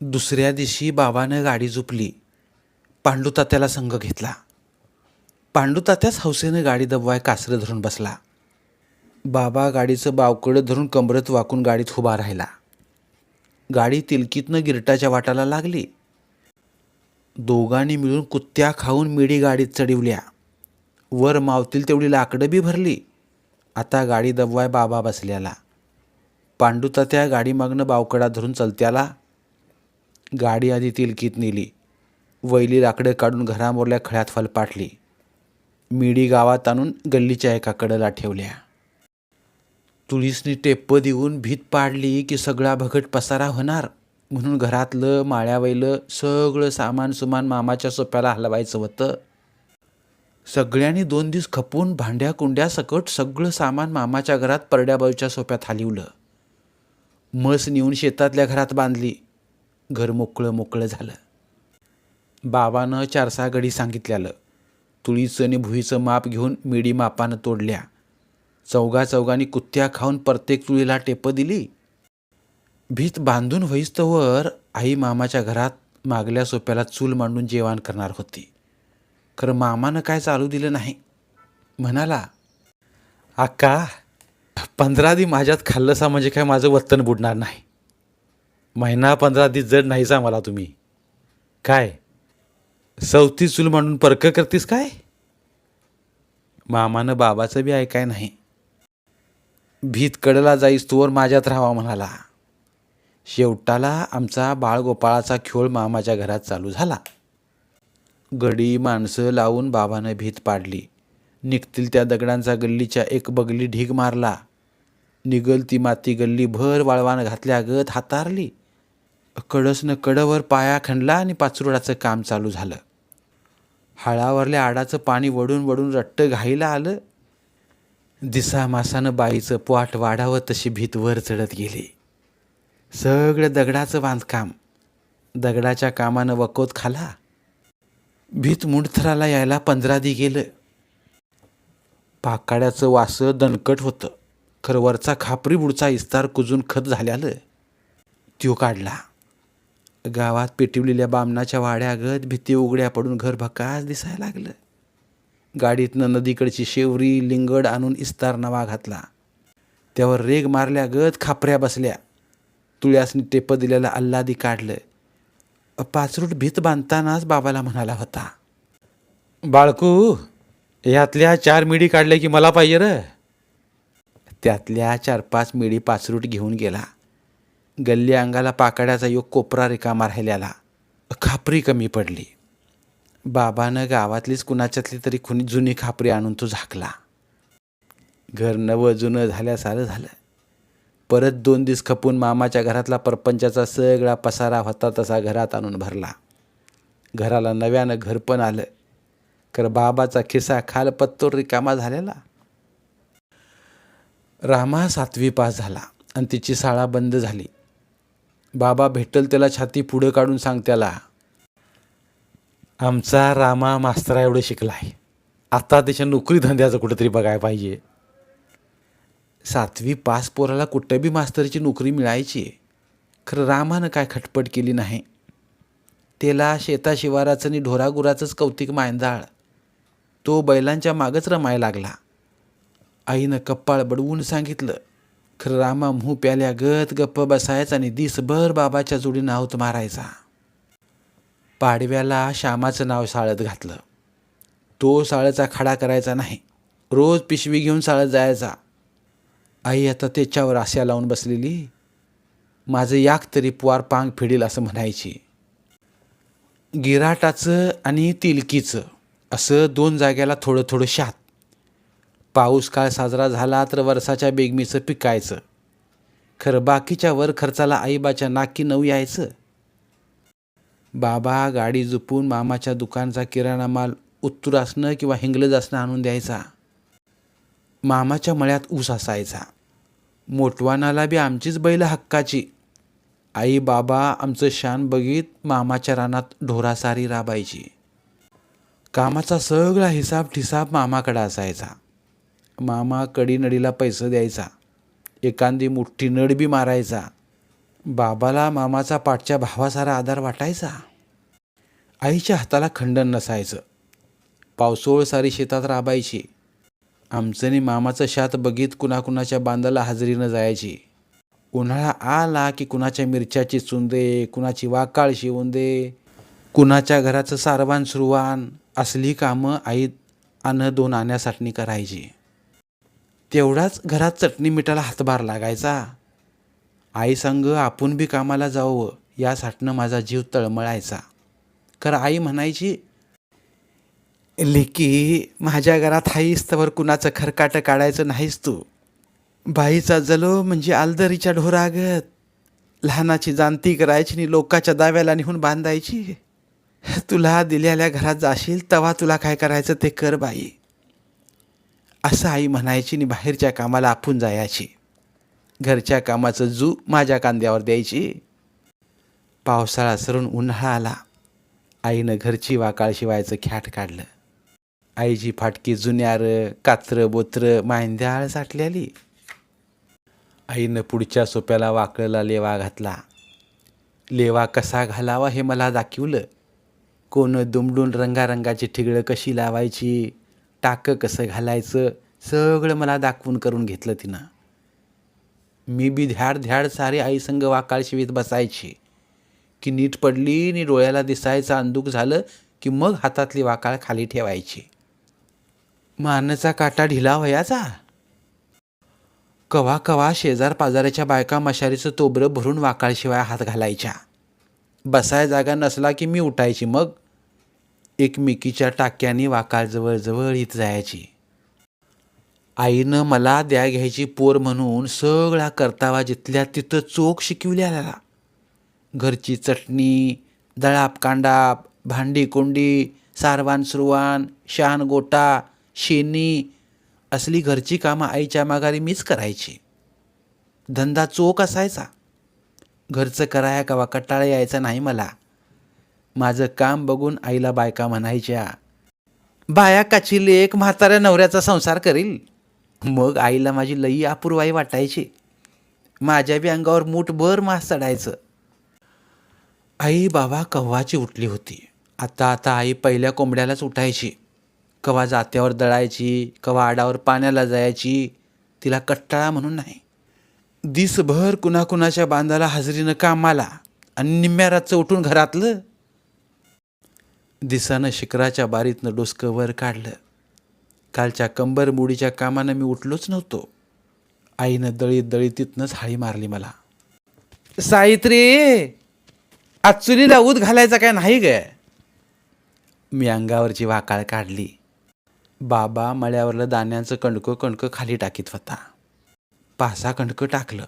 दुसऱ्या दिवशी बाबानं गाडी झुपली पांडुतात्याला संघ घेतला. पांडुतात्याच हौसेनं गाडी दबवाय कासरं धरून बसला. बाबा गाडीचं बावकडं धरून कमरत वाकून गाडीत उभा राहिला. गाडी तिलकीतनं गिरटाच्या वाटाला लागली. दोघांनी मिळून कुत्त्या खाऊन मिडी गाडीत चढवल्या. वर मावतील तेवढी लाकडं बी भरली. आता गाडी दबवाय बाबा बसल्याला. पांडुतात्या गाडीमागनं बावकडा धरून चलत्याला गाडी आधी तिलकीत नेली. वैली लाकडं काढून घरामोरल्या खळ्यात फलपाटली मिडी गावात आणून गल्लीच्या एका कडेला ठेवल्या. तुळीसनी टेप्प देऊन भीत पाडली की सगळा भगट पसारा होणार म्हणून घरातलं माळ्यावैलं सगळं सामान सुमान मामाच्या सोप्याला हलवायचं होतं. सगळ्यांनी दोन दिवस खपून भांड्या कुंड्या सकट सगळं सामान मामाच्या घरात परड्याबाजूच्या सोप्यात हलिवलं. म्हस नेऊन शेतातल्या घरात बांधली. घर मोकळं मोकळं झालं. बाबानं चारसा गडी सांगितल्यालं. तुळीचं आणि भुईचं माप घेऊन मिडी मापानं तोडल्या. चौघा चौघांनी कुत्त्या खाऊन प्रत्येक तुळीला टेपं दिली. भीत बांधून व्हईस्तवर आई मामाच्या घरात मागल्या सोप्याला चूल मांडून जेवण करणार होती. खरं मामानं काय चालू दिलं नाही. म्हणाला अक्का पंधरा दी माझ्यात खाल्लंसा म्हणजे काय माझं वत्तन बुडणार नाही. महिना पंधरा दिस जड नाहीसा मला तुम्ही. काय? चौथी चूल म्हणून परक करतीस काय? मामानं बाबाचं बी ऐकाय नाही. भीत कडला जाईस तोवर माझ्यात राहावा म्हणाला. शेवटाला आमचा बाळगोपाळाचा खेळ मामाच्या घरात चालू झाला. गडी माणसं लावून बाबानं भीत पाडली. निघतील त्या दगडांचा गल्लीच्या एक बगली ढीग मारला. निगल ती माती गल्ली भर वाळवानं घातल्या गत हातारली. कडसनं कडवर पाया खणला आणि पाचरुडाचं काम चालू झालं. हळावरल्या आडाचं पाणी वडून वडून रट्ट घाईला आलं. दिसा मासानं बाईचं पोट वाढावं तशी भीत वर चढत गेली. सगळं दगडाचं बांधकाम. दगडाच्या कामानं वकोत खाला. भीत मुंडथराला यायला पंधरा दी गेलं. पाकाड्याचं वासं दणकट होतं. खरं वरचा खापरी बुडचा इस्तार कुजून खत झाल्यालं. त्यो काढला. गावात पेटिवलेल्या बामणाच्या वाड्यागत भीती उघड्या पडून घर भकास दिसायला लागलं. गाडीतनं नदीकडची शेवरी लिंगड आणून इस्तार नवा घातला. त्यावर रेग मारल्या गत खापऱ्या बसल्या. तुळ्यासनी टेप दिलेलं अल्लादी काढलं. पाचरूट भीत बांधतानाच बाबाला म्हणाला होता बाळकू यातल्या चार मिडी काढल्या की मला पाहिजे र. त्यातल्या चार पाच मिडी पाचरूट घेऊन गेला. गल्ली अंगाला पाकड्याचा योग कोपरा रिकामा राहिल्याला खापरी कमी पडली. बाबानं गावातलीच कुणाच्यातली तरी खुनी जुनी खापरी आणून तो झाकला. घर नवं जुनं झाल्यासारं झालं. परत दोन दिवस खपून मामाच्या घरातला परपंचाचा सगळा पसारा होता तसा घरात आणून भरला. घराला नव्यानं घर पण आलं. कर बाबाचा खिसा खाल पत्तोर रिकामा झालेला. रामा सातवी पास झाला आणि तिची शाळा बंद झाली. बाबा भेटल त्याला छाती पुढं काढून सांग त्याला. आमचा रामा मास्तरा एवढं शिकला आहे. आता त्याच्या नोकरी धंद्याचं कुठंतरी बघायला पाहिजे. सातवी पास पोराला कुठं बी मास्तरची नोकरी मिळायची खरं रामानं काय खटपट केली नाही. त्याला शेताशिवाराचं आणि ढोरागुराचंच कौतिक मांदाळ तो बैलांच्या मागच रमायला लागला. आईनं कप्पाळ बडवून सांगितलं खरं रामा म्हू प्याल्या गत गप्प बसायचा आणि दिसभर बाबाच्या जोडीनं आहोत मारायचा. पाडव्याला श्यामाचं नाव साळत घातलं. तो साळचा खडा करायचा नाही. रोज पिशवी घेऊन साळत जायचा. आई आता त्याच्यावर आशा लावून बसलेली. माझं याक तरी पुवार पांग फिडेल असं म्हणायची. गिराटाचं आणि तिलकीचं असं दोन जाग्याला थोडं थोडं शात. पाऊस काळ साजरा झाला तर वर्षाच्या बेगमीचं पिकायचं. खरं बाकीच्या वर खर्चाला आईबाच्या नाकी नऊ यायचं. बाबा गाडी जुपून मामाच्या दुकानचा किराणा माल उत्तूर असणं किंवा हिंगलज असणं आणून द्यायचा. मामाच्या मळ्यात ऊस असायचा. मोटवानाला बी आमचीच बैल हक्काची. आई बाबा आमचं शान बघीत मामाच्या रानात ढोरासारी राबायची. कामाचा सगळा हिसाब ठिसाब मामाकडे असायचा. मामा कडीनडीला पैसे द्यायचा. एखादी मुठ्ठी नड बी मारायचा. बाबाला मामाचा पाठच्या भावासारा आधार वाटायचा. आईच्या हाताला खंडन नसायचं. पावसाळ सारी शेतात राबायची. आमचं मामाचं शात बघीत कुणाकुणाच्या बांधाला हजेरीनं जायची. उन्हाळा आला की कुणाच्या मिरच्याची चुंदे कुणाची वाकाळ शिवून दे कुणाच्या घराचं सारवान सुरवान असली कामं आई अन्न दोन आण्यासाठी करायची. तेवढाच घरात चटणी मिठाला हातभार लागायचा. आई संग आपण बी कामाला जावं यासाठनं माझा जीव तळमळायचा. खरं आई म्हणायची लेकी माझ्या घरात हाईस तर कुणाचं खरकाटं काढायचं नाहीस तू. बाईचा जलो म्हणजे आलदरीच्या ढोरागत. लहानाची जाणती करायची आणि लोकाच्या दाव्याला निहून बांधायची. तुला दिलेल्या घरात जाशील तवा तुला काय करायचं ते कर बाई. असं आई म्हणायची आणि बाहेरच्या कामाला आपण जायची. घरच्या कामाचं जू माझ्या कांद्यावर द्यायची. पावसाळा सरून उन्हाळा आला. आईनं घरची वाकाळ शिवायचं ख्याट काढलं. आईची फाटकी जुन्यार कात्रं बोत्रं मांद्याळ साठलेली. आईनं पुढच्या सोप्याला वाकळला लेवा घातला. लेवा कसा घालावा हे मला दाखवलं. कोण दुमडून रंगारंगाची ठिगळं कशी लावायची? टाकं कसं घालायचं सगळं मला दाखवून करून घेतलं तिनं. मी बी ध्याड ध्याड सारी आईसंग वाकाळ शिवीत बसायची. की नीट पडली आणि डोळ्याला दिसायचं अंदूक झालं की मग हातातली वाकाळ खाली ठेवायची. मानचा काटा ढिला वयाचा कवा कवा शेजार पाजाराच्या बायका मशारीचं तोबरं भरून वाकाळशिवाय हात घालायच्या. बसाय जागा नसला की मी उठायची मग. एकमेकीच्या टाक्याने वाकाळ जवळ येत जायची. आईनं मला द्या घ्यायची पोर म्हणून सगळा करतावा जिथल्या तिथं चोख शिकविल्याला घरची चटणी दळाप कांडाप भांडी कोंडी सारवान सुरवान शान गोटा शेणी असली घरची कामं आईच्या माघारी मीच करायची. धंदा चोख असायचा. घरचं कराया कवा कटाळा यायचा नाही मला. माझं काम बघून आईला बायका म्हणायच्या बाया काची एक म्हाताऱ्या नवऱ्याचा संसार करील. मग आईला माझी लई अपूर्वाई वाटायची. माझ्या बी अंगावर मूठभर मास चढायचं. आई बाबा कव्वाची उठली होती. आता आता आई पहिल्या कोंबड्यालाच उठायची. कवा जात्यावर दळायची कवा आडावर पाण्याला जायची. तिला कट्टाळा म्हणून नाही. दिसभर कुणाकुणाच्या बांधाला हजेरीनं कामाला आणि निम्म्या रातचं उठून घरातलं दिसानं शिखराच्या बारीतनं डोसकं वर काढलं. कालच्या कंबर मुडीच्या कामानं मी उठलोच नव्हतो. आईनं दळीत दळीत हाळी मारली मला. सावित्री आज चुलीला ऊत घालायचा काय नाही ग. मी अंगावरची वाकाळ काढली. बाबा मळ्यावरलं दाण्याचं कणकं कणकं खाली टाकीत होता. पासा कणकं टाकलं.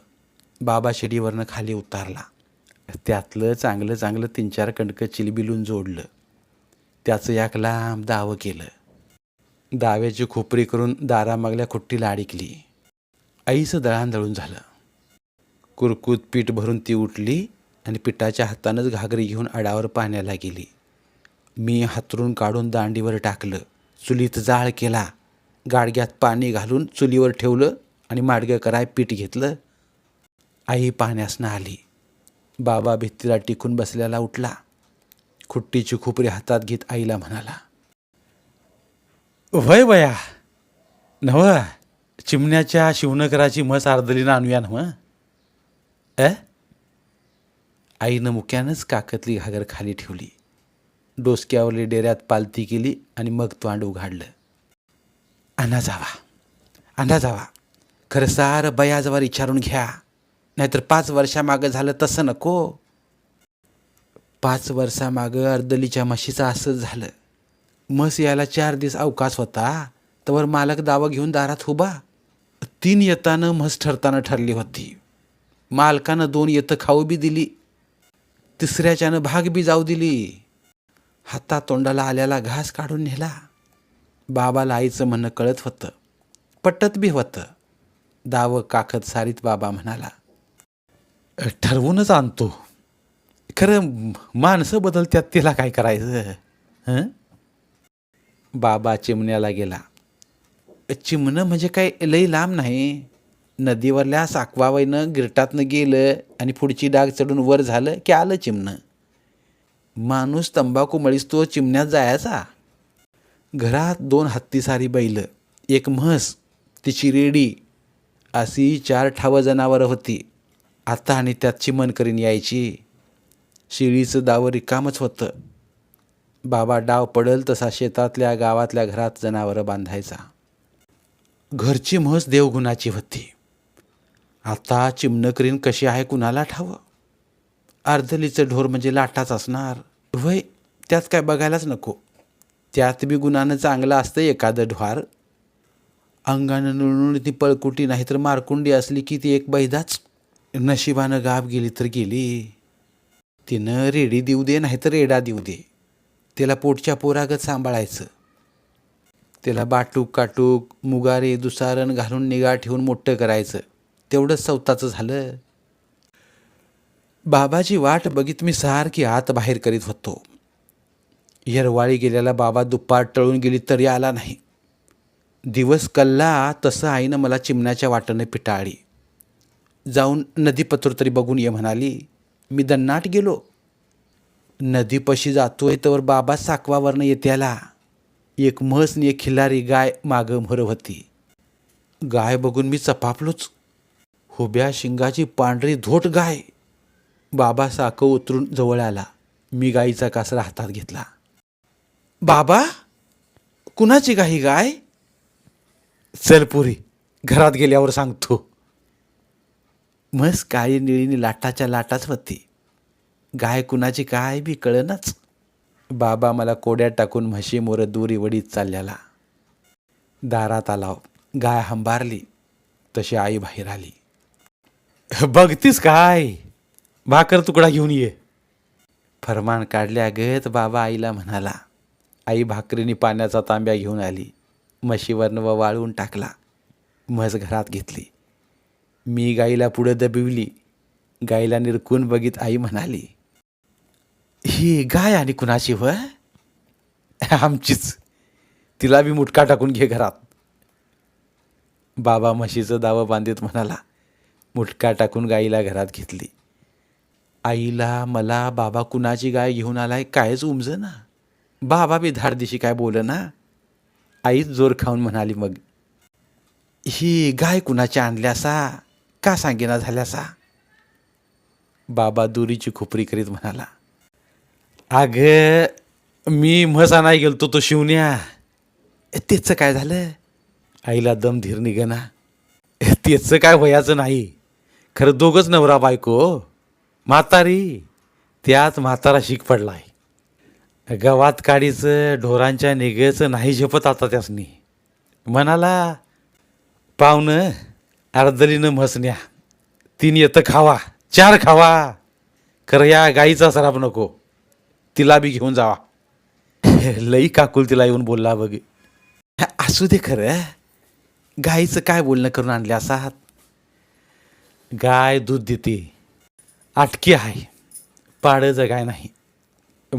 बाबा शिडीवरनं खाली उतारला. त्यातलं चांगलं चांगलं तीन चार कणकं चिलबिलून जोडलं. त्याचं एक लांब दावं केलं. दाव्याची खोपरी करून दारामागल्या खुट्टीला अडकली. आईचं दळण झालं. कुरकुत पीठ भरून ती उठली आणि पिठाच्या हातानंच घागरी घेऊन आडावर पाण्याला गेली. मी हातरून काढून दांडीवर टाकलं. चुलीत जाळ केला. गाडग्यात पाणी घालून चुलीवर ठेवलं आणि माडगं कराय पीठ घेतलं. आई पाण्यासनं आली बाबा भित्तीला टिकून बसल्याला उठला. खुट्टीची खोपरी हातात घेत आईला म्हणाला वय वया नव चिमण्याच्या शिवनकराची मस आर्दलीनं आणूया नव. ए आईनं मुक्यानंच काकतली घागर खाली ठेवली. डोसक्यावरली डेऱ्यात पालती केली आणि मग तोंड उघाडलं. आणा जावा आणा जावा खरं सार बयाजवर विचारून घ्या. नाहीतर पाच वर्षामागं झालं तसं नको. पाच वर्षामागं अर्दलीच्या म्हशीचं असंच झालं. म्हस यायला चार दिवस अवकाश होता. तवर मालक दावा घेऊन दारात उभा. तीन येतानं म्हस ठरताना ठरली होती. मालकानं दोन येतं खाऊ बी दिली. तिसऱ्याच्यानं भाग बी जाऊ दिली. हाता तोंडाला आल्याला घास काढून नेला. बाबाला आईचं म्हणणं कळत होतं. पटत बी होतं. दावं काखत सारीत बाबा म्हणाला ठरवूनच आणतो. खरं माणसं बदलत्यात तिला काय करायचं? हं? बाबा चिमण्याला गेला. चिमणं म्हणजे काय? लई लांब नाही. नदीवरल्या साकवावयनं गिरटातनं गेलं आणि पुढची डाग चढून वर झालं की आलं चिमणं. माणूस तंबाखू मळीस तो चिमण्यात जायचा. घरात दोन हत्तीसारी बैलं एक म्हस तिची रेडी अशी चार ठावं जनावरं होती. आता आणि त्यात चिमण करीन यायची. शिळीचं दावं रिकामच होतं. बाबा डाव पडल तसा शेतातल्या गावातल्या घरात जनावरं बांधायचा. घरची म्हस देवगुणाची होती. आता चिमणं कशी आहे कुणाला ठावं? अर्धलीचं ढोर म्हणजे लाटाच असणार. वय त्यात काय बघायलाच नको. त्यात बी गुणानं चांगलं असतं एखादं ढोर अंगानं नुळून ती पळकुटी नाही तर मारकुंडी असली की ती एक बैदाच नशिबानं गाब गेली तर गेली. तिनं रेडी देऊ दे नाही तर रेडा देऊ दे. त्याला पोटच्या पोरागत सांभाळायचं. त्याला बाटूक काटूक मुगारे दुसारण घालून निगा ठेवून मोठं करायचं. तेवढंच सवताचं झालं. बाबाची वाट बघित मी सारखी आत बाहेर करीत होतो. येरवाळी गेलेला बाबा दुपार टळून गेली तरी आला नाही. दिवस कल्ला तसं आईनं मला चिमण्याच्या वाटेने पिटाळली जाऊन नदीपत्र तरी बघून ये म्हणाली मी दन्नाट गेलो. नदीपशी जातोय तर बाबा साकवावरनं येत्याला. एक म्हस आणि एक खिल्लारी गाय मागं म्हर होती. गाय बघून मी चपापलोच. हुब्या शिंगाची पांढरी धोट गाय. बाबा साकं उतरून जवळ आला. मी गाईचा कासरा हातात घेतला. बाबा कुणाची गाई गाय? चल पुरी घरात गेल्यावर सांगतो. म्हस काळी निळीनी लाटाच्या लाटाच होती. गाय कुणाची काय बी कळनाच. बाबा मला कोड्यात टाकून म्हशी मोर दुरी वडीत चालल्याला. दारात आलाव. गाय हंबारली. तशी आई बाहेर आली. बघतीस काय? भाकर तुकडा घेऊन ये. फरमान काढल्या गत बाबा आईला म्हणाला. आई भाकरीने पाण्याचा तांब्या घेऊन आली. म्हशीवरनं व वाळवून टाकला. म्हस घरात घेतली. मी गाईला पुढं दबिवली. गाईला निरकून बघित आई म्हणाली ही गाय आणि कुणाची व आमचीच. तिला बी मुटका टाकून घे घरात. बाबा म्हशीचं दावं बांधित म्हणाला मुटका टाकून गाईला घरात घेतली. आईला मला बाबा कुणाची गाय घेऊन आलाय कायच उमज ना. बाबा बी धाडदिशी काय बोल ना. आईच जोर खाऊन म्हणाली मग ही गाय कुणाची आणल्यासा का सांगेना झाल्यासा बाबा दुरीची खोपरी करीत म्हणाला अग मी म्हसा नाही गेलतो तो शिवण्या. तेच काय झालं? आईला दम धीर निघना. त्याचं काय वयाचं नाही. खरं दोघंच नवरा बायको म्हातारी त्यात म्हातारा शिक पडलाय. गवात काडीचं ढोरांच्या निघेचं नाही झेपत आता त्यासनी. म्हणाला पाहुणं अर्धलीनं म्हसण्या. तीन येतं खावा. चार खावा. खरं या गाईचा सराप नको. तिला बी घेऊन जावा. लई काकुल तिला येऊन बोलला बघ. असू दे खरं. गाईचं काय बोलणं करून आणले असात? गाय दूध देते. आटकी आहे. पाडं जगाय नाही.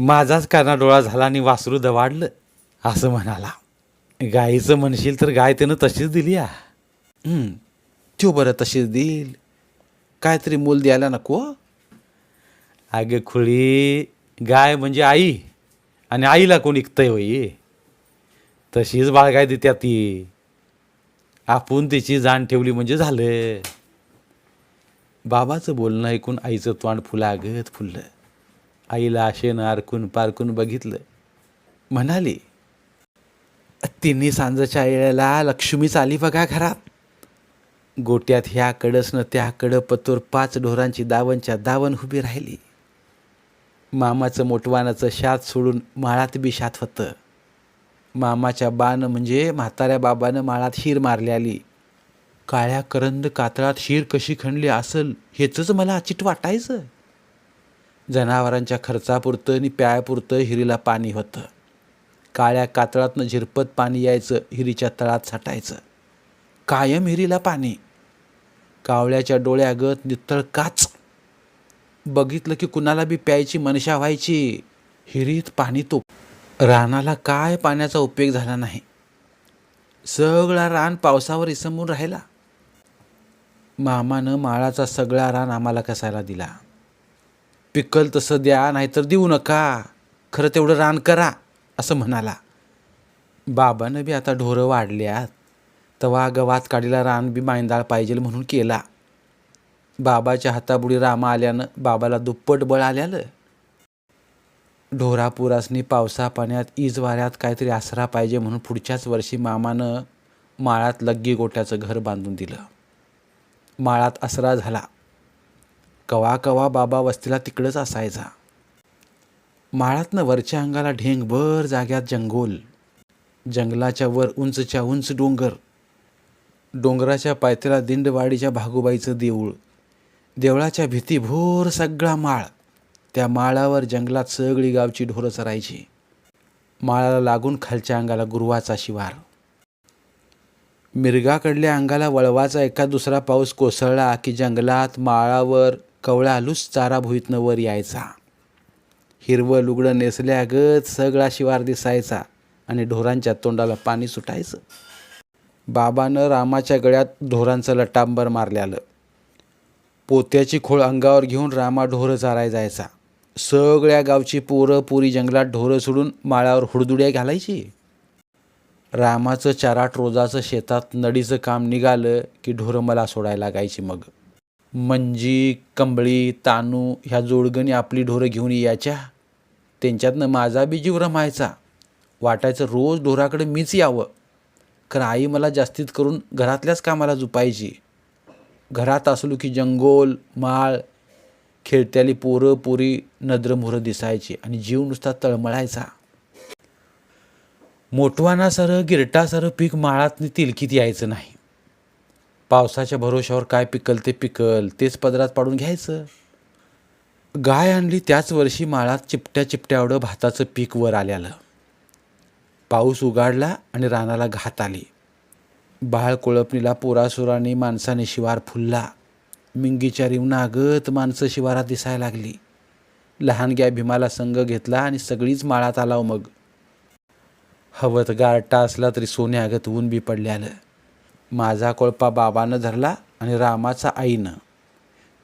माझाच काना डोळा झाला आणि वासरू दवाडलं असं म्हणाला. गाईचं म्हणशील तर गाय त्यानं तशीच दिली या. हं, त्यो बरं तशीच देईल. काहीतरी मूल द्यायला नको अगे खुळी गाय म्हणजे आई आणि आईला कोण इकतंय होई? तशीच बाळगाय देत्या ती. आपण तिची जाण ठेवली म्हणजे झालं. बाबाचं बोलणं ऐकून आईचं तोंड फुलागत फुललं. आईला आशेनं आरकून पारकून बघितलं. म्हणाली तिन्ही सांजच्या वेळेला लक्ष्मीच आली बघा घरात. गोट्यात ह्या त्याकडं पतोर पाच ढोरांची दावणच्या दावण उभी राहिली. मामाचं मोठवानाचं शात सोडून माळात बी शात होतं. मामाच्या बाण म्हणजे म्हाताऱ्या बाबानं माळात शीर मारली आली. काळ्या करंद कातळात शीर कशी खणली असल हेच मला अचिट वाटायचं. जनावरांच्या खर्चापुरतं आणि प्यायापुरतं हिरीला पाणी होतं. काळ्या कातळातनं झिरपत पाणी यायचं हिरीच्या तळात साठायचं. कायम हिरीला पाणी. कावळ्याच्या डोळ्यागत नितळ काच. बघितलं की कुणाला बी प्यायची मनशा व्हायची हिरीत पाणी तो रानाला काय पाण्याचा उपयोग झाला नाही. सगळा रान पावसावर इसमून राहिला. मामानं माळाचा सगळा रान आम्हाला कसायला दिला. पिकल तसं द्या नाहीतर देऊ नका. खरं तेवढं रान करा असं म्हणाला. बाबानं बी आता ढोरं वाढल्यात. तवा गवात काढीला रान बी मांदाळ पाहिजे म्हणून केला. बाबाच्या हाताबुडी रामा आल्यानं बाबाला दुप्पट बळ आल्यालं. ढोरापुरासनी पावसा पाण्यात ईज वाऱ्यात काहीतरी आसरा पाहिजे म्हणून पुढच्याच वर्षी मामानं माळात लग्गी गोट्याचं घर बांधून दिलं. माळात आसरा झाला. कवा कवा बाबा वस्तीला तिकडंच असायचा. माळातनं वरच्या अंगाला ढेंगभर जाग्यात जंगोल. जंगलाच्या वर उंचच्या उंच डोंगर. डोंगराच्या पायथ्याला दिंडवाडीच्या भागोबाईचं देऊळ. देवळाच्या भीतीभोर सगळा माळ. त्या माळावर जंगलात सगळी गावची ढोरं चरायची. माळाला लागून खालच्या अंगाला गुरुवाचा शिवार. मिरगाकडल्या अंगाला वळवाचा एका दुसरा पाऊस कोसळला की जंगलात माळावर कवळा आलूच चारा भुईतनं वर यायचा. हिरवं लुगडं नेसल्यागत सगळा शिवार दिसायचा आणि ढोरांच्या तोंडाला पाणी सुटायचं. बाबानं रामाच्या गळ्यात ढोरांचं लटांबर मारल्यालं. पोत्याची खोळ अंगावर घेऊन रामा ढोरं चाराय जायचा. सगळ्या गावची पोरं पुरी जंगलात ढोरं सोडून माळ्यावर हुडदुड्या घालायची. रामाचं चाराट रोजाचं शेतात नडीचं काम निघालं की ढोरं मला सोडायला लागायची मग. मंजी कंबळी तानू ह्या जोडगणी आपली ढोरं घेऊन यायच्या. त्यांच्यातनं माझा बी जीव रमायचा. वाटायचं रोज ढोराकडे मीच यावं. कारण आई मला जास्तीत करून घरातल्याच कामाला जुपायची घरात असलो की जंगोल माळ खेळत्याली पोरं पोरी नद्रमुरं दिसायची आणि जीव नुसता तळमळायचा. मोठवानासारं गिरटासारं पीक माळातनी तिलकीत यायचं नाही. पावसाच्या भरोशावर काय पिकल ते पिकल तेच पदरात पाडून घ्यायचं. गाय आणली त्याच वर्षी माळात चिपट्या चिपट्यावडं भाताचं पीक वर आल्यालं. पाऊस उगाडला आणि रानाला घात आली. बाळ कोळपणीला पोरासुराने माणसाने शिवार फुलला. मिंगीच्या रिवणागत माणसं शिवारात दिसायला लागली. लहानग्या भीमाला संग घेतला आणि सगळीच माळात आलाव मग. हवत गारटा असला तरी सोन्यागत ऊन बी पडल्यालं. माझा कोळपा बाबानं धरला आणि रामाचा आईनं.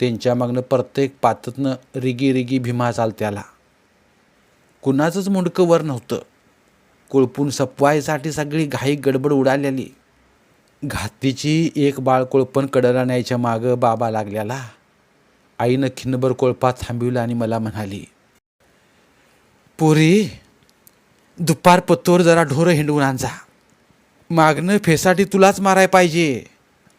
त्यांच्या मागनं प्रत्येक पाततनं रिगी रिगी भीमा चालत्याला. कुणाचंच मुंडकं वर नव्हतं. कोळपून सपवायसाठी सगळी घाई गडबड उडालेली. घातीची एक बाळ कोळपण कडला न्यायच्या मागं बाबा लागल्याला. आईनं खिन्नभर कोळपा थांबविला आणि मला म्हणाली पुरी दुपार पत्तोर जरा ढोरं हिंडवून आणजा. मागणं फेसाठी तुलाच माराय पाहिजे.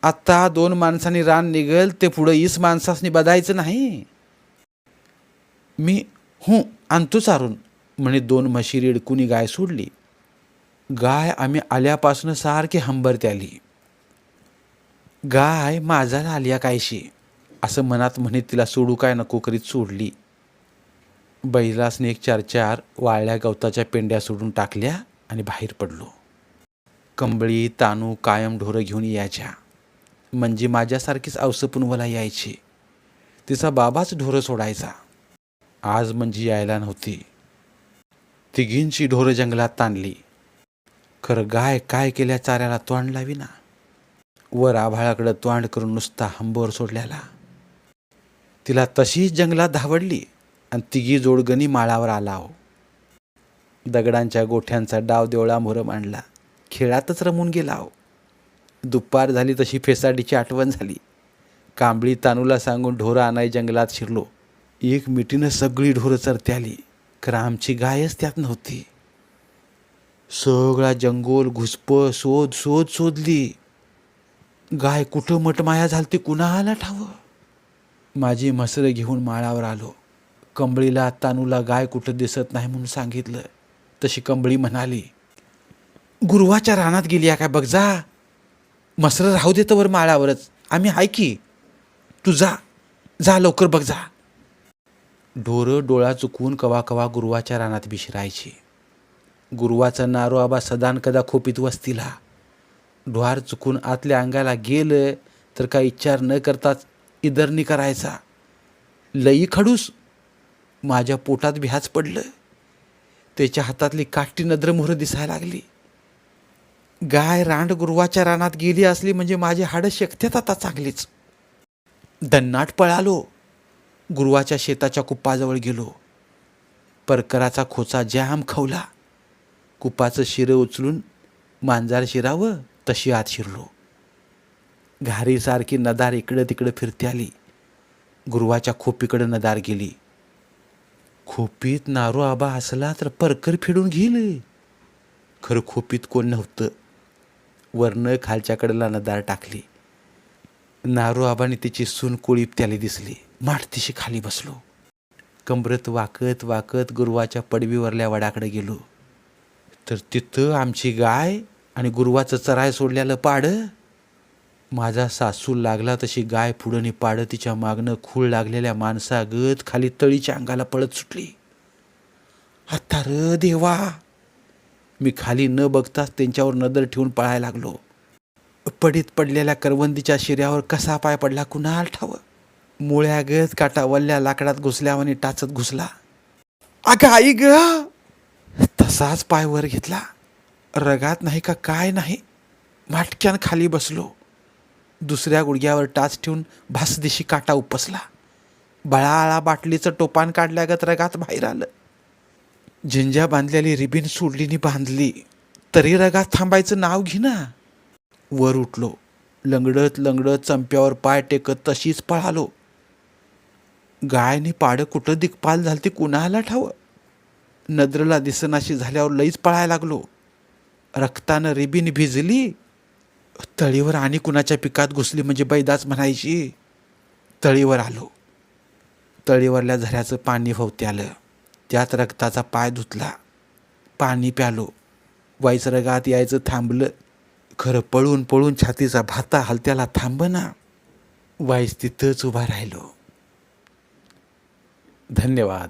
आत्ता दोन माणसांनी रान निघल ते पुढं ईस माणसासनी बदायचं नाही. मी हूं आणतो चारून म्हणे दोन म्हशी रेडकुनी गाय सोडली. गाय आम्ही आल्यापासून सारखी हंबरते आली. गाय माझ्याला आलिया कायशी असं मनात म्हणत तिला सोडू काय नको करीत सोडली. बैलासने एक चार चार वाळल्या गवताच्या पेंड्या सोडून टाकल्या आणि बाहेर पडलो. कंबळी तानू कायम ढोरं घेऊन यायच्या. म्हणजे माझ्यासारखीच अवसपुनवला यायची. तिचा बाबाच ढोरं सोडायचा. आज म्हणजे यायला नव्हती. तिघींची ढोरं जंगलात ताणली. खरं गाय काय केल्या चाऱ्याला तोंड लाविना? वर आभाळाकडं तोंड करून नुसता हंबोर सोडल्याला. तिला तशीच जंगलात धावडली आणि तिघी जोडगणी माळावर आला हो. दगडांच्या गोठ्यांचा डाव देवळा मोरम आणला. खेळातच रमून गेला हो. दुपार झाली तशी फेसाडीची आठवण झाली. कांबळी तानूला सांगून ढोरं आणाय जंगलात शिरलो. एक मिठीनं सगळी ढोरं चरते आली खरं आमची गायच त्यात नव्हती. सगळा जंगोल घुसप शोध शोध शोधली. गाय कुठं मटमाया झालती कुणाला ठावं? माझी म्हसरं घेऊन माळावर आलो. कंबळीला तानूला गाय कुठं दिसत नाही म्हणून सांगितलं. तशी कंबळी म्हणाली गुरुवाच्या रानात गेली काय बघ जा. मसरं राहू दे वर माळावरच. आम्ही हाय की. तू जा. जा लवकर बघ जा. ढोरं डोळा चुकवून कवा कवा गुरुवाच्या रानात बिशिरायची. गुरुवाचा नारो आबा सदान कदा खोपीत वस्तीला. ढोहार चुकून आतल्या अंगाला गेलं तर काही इच्चार न करताच इदरणी करायचा. लई खडूस. माझ्या पोटात भ्याच पडलं. त्याच्या हातातली काठी नद्रमुहर दिसायला लागली. गाय रांड गुरुवाच्या रानात गेली असली म्हणजे माझे हाडं शक्यत आता चांगलीच. दन्नाट पळालो. गुरुवाच्या शेताच्या कुप्पाजवळ गेलो. परकराचा खोचा जाम खवला. कुपाचं शिरं उचलून मांजार शिरावं तशी आत शिरलो. घारीसारखी नदार इकडं तिकडं फिरते आली. गुरुवाच्या खोपीकडं नदार गेली. खोपीत नारू आबा असला तर परकर फिडून घेईल. खरं खोपीत कोण नव्हतं. वरनं खालच्याकडला नदार टाकली. नारू आबाने तिची सून कोळीप त्याला दिसली. माठतीशी खाली बसलो. कंबरत वाकत वाकत गुरुवाच्या पडवीवरल्या वडाकडे गेलो. तर तिथं आमची गाय आणि गुरुवाचं चराय सोडल्यालं पाडं. माझा सासू लागला तशी गाय पुढं पाडं तिच्या मागनं खूळ लागलेल्या माणसागत खाली तळीच्या अंगाला पळत सुटली. आता र देवा. मी खाली न बघताच त्यांच्यावर नजर ठेवून पळायला लागलो. पडीत पडलेल्या करवंदीच्या शिऱ्यावर कसा पाय पडला कुणाल ठाव. मुळ्यागत काटा वल्ल्या लाकडात घुसल्यावानी टाचत घुसला. अगं आई ग! तसाच पाय वर घेतला. रगात नाही का काय नाही? माटक्यान खाली बसलो. दुसऱ्या गुडघ्यावर टाच ठेवून भासदिशी काटा उपसला. बळाळा बाटलीचं टोपान काढल्यागत रगात बाहेर आलं. झिंजा बांधलेली रिबीन सोडलीनी बांधली. तरी रगात थांबायचं नाव घेना वर उठलो. लंगडत लंगडत चंप्यावर पाय टेकत तशीच पळालो. गायनी पाडं कुठं दिक्पाल झालं ते कुणाला ठावं? नद्रला दिसनाशी झाल्यावर लईच पळायला लागलो. रक्तानं रिबीन भिजली तळीवर आणि कुणाच्या पिकात घुसली म्हणजे बैदाच म्हणायची तळीवर आलो. तळीवरल्या झऱ्याचं पाणी भोवती आलं. त्यात रक्ताचा पाय धुतला. पाणी प्यालो. वाईच रगात यायचं थांबलं. खरं पळून पळून छातीचा भाता हलत्याला थांबना. वाईस तिथंच उभा राहिलो. धन्यवाद.